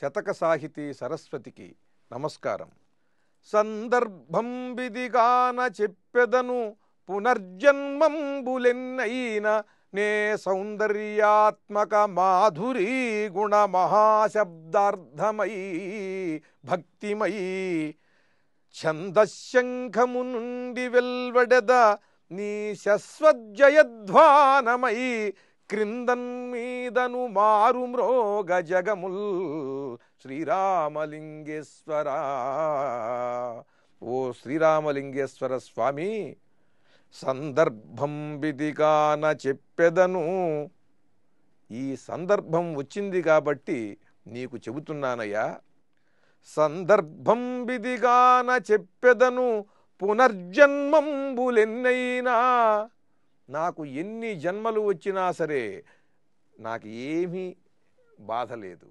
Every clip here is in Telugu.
శతక సాహితీ సరస్వతికి నమస్కారం. సందర్భం విధిగాన చెప్పెదను పునర్జన్మంబులెన్నైన నే సౌందర్యాత్మక మాధురీ గుణ మహాశబ్దార్థమయీ భక్తిమయీ ఛందశంఖము నుండి వెల్వడెద నీ శస్వజయధ్వానమై క్రిందన్ మీదను మారు మ్రోగ జగముల్ శ్రీరామలింగేశ్వర. ఓ శ్రీరామలింగేశ్వర స్వామి సందర్భం విధిగాన చెప్పెదను. ఈ సందర్భం వచ్చింది కాబట్టి నీకు చెబుతున్నానయ్యా. సందర్భం విధిగాన చెప్పెదను పునర్జన్మంబులెన్నైనా. నాకు ఎన్ని జన్మలు వచ్చినా సరే నాకు ఏమీ బాధ లేదు.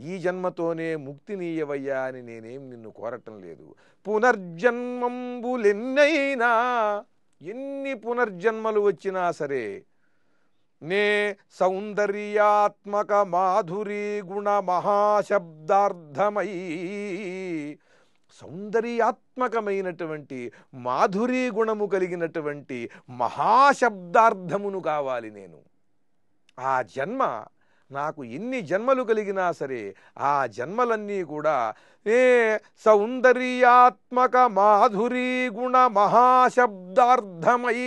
ఈ జన్మతోనే ముక్తినీయవయ్యా అని నేనేం నిన్ను కోరటం లేదు. పునర్జన్మంబులెన్నైనా ఎన్ని పునర్జన్మలు వచ్చినా సరే నే సౌందర్యాత్మక మాధురీ గుణ మహాశబ్దార్థమయీ సౌందర్యాత్మకమైనటువంటి మాధురీ గుణము కలిగినటువంటి మహాశబ్దార్థమును కావాలి నేను. ఆ జన్మ నాకు ఎన్ని జన్మలు కలిగినా సరే ఆ జన్మలన్నీ కూడా ఏ సౌందర్యాత్మక మాధురీ గుణ మహాశబ్దార్థమై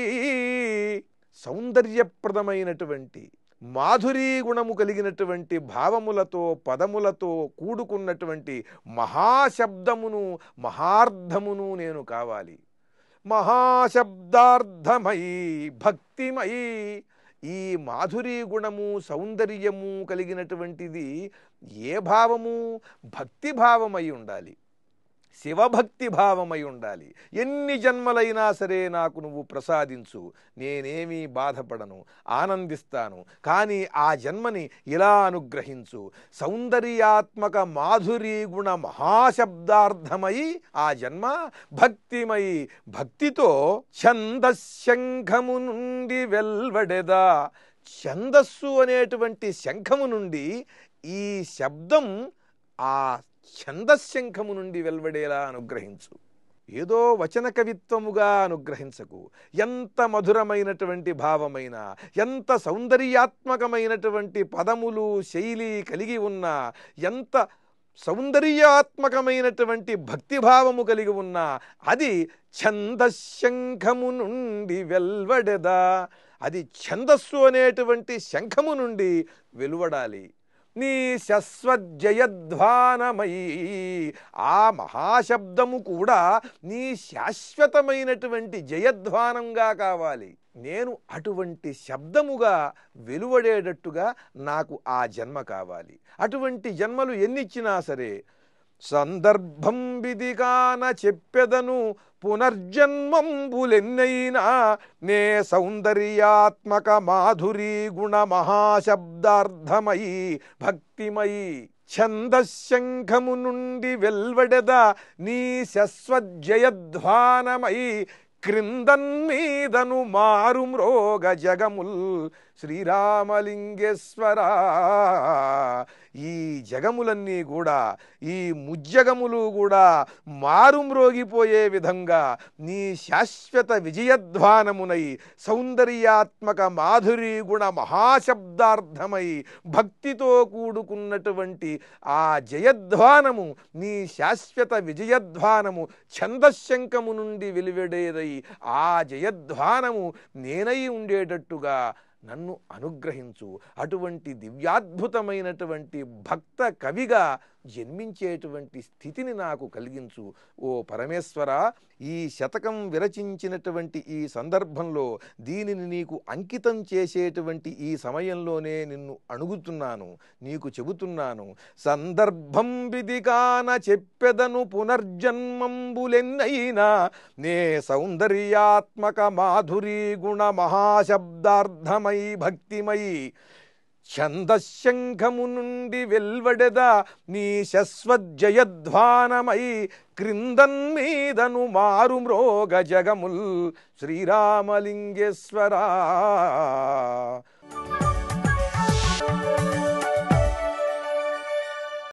సౌందర్యప్రదమైనటువంటి మాధురీ గుణము కలిగినటువంటి భావములతో పదములతో కూడుకున్నటువంటి మహాశబ్దమును మహార్థమును నేను కావాలి. మహాశబ్దార్థమై భక్తిమయీ ఈ మాధురీ గుణము సౌందర్యము కలిగినటువంటిది ఏ భావము? భక్తి భావమై ఉండాలి. శివభక్తి భావమై ఉండాలి. ఎన్ని జన్మలైనా సరే నాకు నువ్వు ప్రసాదించు. నేనేమీ బాధపడను ఆనందిస్తాను. కానీ ఆ జన్మని ఇలా అనుగ్రహించు. సౌందర్యాత్మక మాధురీ గుణ మహాశబ్దార్థమై ఆ జన్మ భక్తిమై భక్తితో ఛందశంఖము నుండి వెల్వడెదా. ఛందస్సు అనేటువంటి శంఖము నుండి ఈ శబ్దం ఆ ఛందశంఖము నుండి వెల్వడేలా అనుగ్రహించు. ఏదో వచన కవిత్వముగా అనుగ్రహించకు. ఎంత మధురమైనటువంటి భావమైన ఎంత సౌందర్యాత్మకమైనటువంటి పదములు శైలి కలిగి ఉన్న ఎంత సౌందర్యాత్మకమైనటువంటి భక్తిభావము కలిగి ఉన్న అది ఛందశంఖము నుండి వెల్వడెదా? అది ఛందస్సు అనేటువంటి శంఖము నుండి వెలువడాలి. నీ శస్వజయధ్వానమై ఆ మహాశబ్దము కూడా నీ శాశ్వతమైనటువంటి జయధ్వానంగా కావాలి. నేను అటువంటి శబ్దముగా వెలువడేటట్టుగా నాకు ఆ జన్మ కావాలి. అటువంటి జన్మలు ఎన్నిచ్చినా సరే సందర్భం విధిగాన చెప్పెదను పునర్జన్మంబులెన్నైనా నే సౌందర్యాత్మక మాధురీ గుణ మహాశబ్దార్థమై భక్తిమై ఛందశంఖము నుండి వెల్వడెద నీ శస్వజయధ్వానమై క్రిందన్మీదను మారు మృగ జగముల్ శ్రీరామలింగేశ్వరా. జగములన్నీ కూడా ఈ ముజ్జగములు కూడా మారుమ్రోగిపోయే విధంగా నీ శాశ్వత విజయధ్వానమునై సౌందర్యాత్మక మాధురీ గుణ మహాశబ్దార్థమై భక్తితో కూడుకున్నటువంటి ఆ జయధ్వానము నీ శాశ్వత విజయధ్వానము ఛందశంకము నుండి వెలువడేదై ఆ జయధ్వానము నేనై ఉండేటట్టుగా నన్ను అనుగ్రహించు. అటువంటి దివ్యాద్భుతమైనటువంటి భక్త కవిగా జన్మించేటువంటి స్థితిని నాకు కలిగించు. ఓ పరమేశ్వర ఈ శతకం విరచించినటువంటి ఈ సందర్భంలో దీనిని నీకు అంకితం చేసేటువంటి ఈ సమయంలోనే నిన్ను అణుగుతున్నాను నీకు చెబుతున్నాను. సందర్భం విధిగాన చెప్పెదను పునర్జన్మంబులెన్నైనా నే సౌందర్యాత్మక మాధురీ గుణ మహాశబ్దార్థమై భక్తిమై ఛందశంఖము నుండి వెల్వడెద నీ శస్వజయధ్వానమై క్రిందన్ మీదను మారు మ్రోగ జగముల్ శ్రీరామలింగేశ్వరా